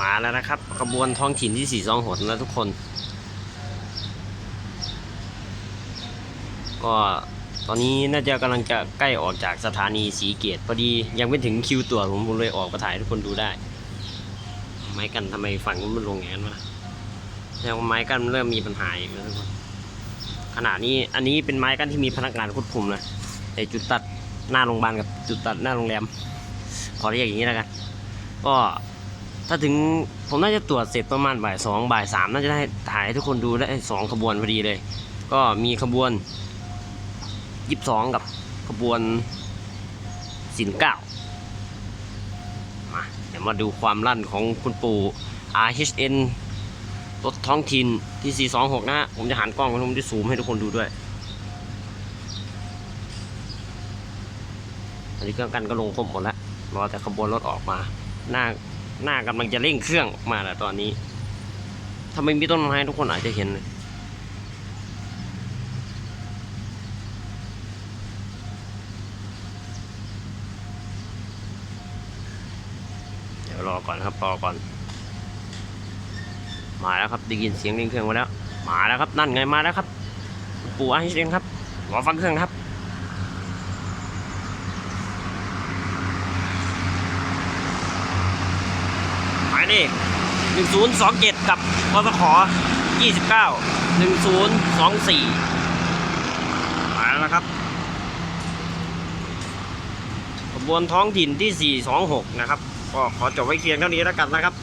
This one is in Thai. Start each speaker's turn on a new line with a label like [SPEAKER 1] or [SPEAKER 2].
[SPEAKER 1] มาแล้วนะครับขบวนท้องถิ่นที่4 2 6นะทุกคน ก็ตอนนี้น่าจะกำลังจะใกล้ออกจากสถานีสีเกตพอดียังไม่ถึงคิวตัวผมผมเลยออกมาถ่ายทุกคนดูได้ ไม้กันทำไมฝั่งนู้นมันลงอย่างนั้นวะแสดงว่าไม้กันเริ่มมีปัญหาอีกแล้วทุกคนขณะนี้อันนี้เป็นไม้กันที่มีพนักงานควบคุมนะแต่จุดตัดหน้าโรงพยาบาลกับจุดตัดหน้าโรงแรมขอเรียกอย่างนี้แล้วกันก็ ถ้าถึงผมน่าจะตรวจเสร็จประมาณบ่ายสองบ่ายสามน่าจะได้ถ่ายให้ทุกคนดูได้สองขบวนพอดีเลย ก็มีขบวนยี่สิบสองกับขบวนสินเก้ามาเดี๋ยวมาดูความลั่นของคุณปู่ RHN รถท้องถิ่นที่ 426 นะฮะ ผมจะหันกล้องแล้วผมจะซูมให้ทุกคนดูด้วย อันนี้เครื่องกันก็ลงครบหมดแล้ว รอแต่ขบวนรถออกมา หน้า หน้ากำลังจะเร่งเครื่องมาแล้วตอนนี้ ถ้าไม่มีต้นไม้ทุกคนอาจจะเห็นเลยเดี๋ยวรอก่อนครับรอก่อน มาแล้วครับได้ยินเสียงเร่งเครื่องมาแล้ว มาแล้วครับนั่นไงมาแล้วครับ ปู่อาฮิเองครับรอฟังเครื่องครับายเลขหนึ่งศูนย์สองเจ็ดกับพสขอ29 1024มาแล้วนะครับขบวนท้องถิ่นที่ 426 นะครับ ก็ขอจบไว้เพียงเท่านี้แล้วกันนะครับ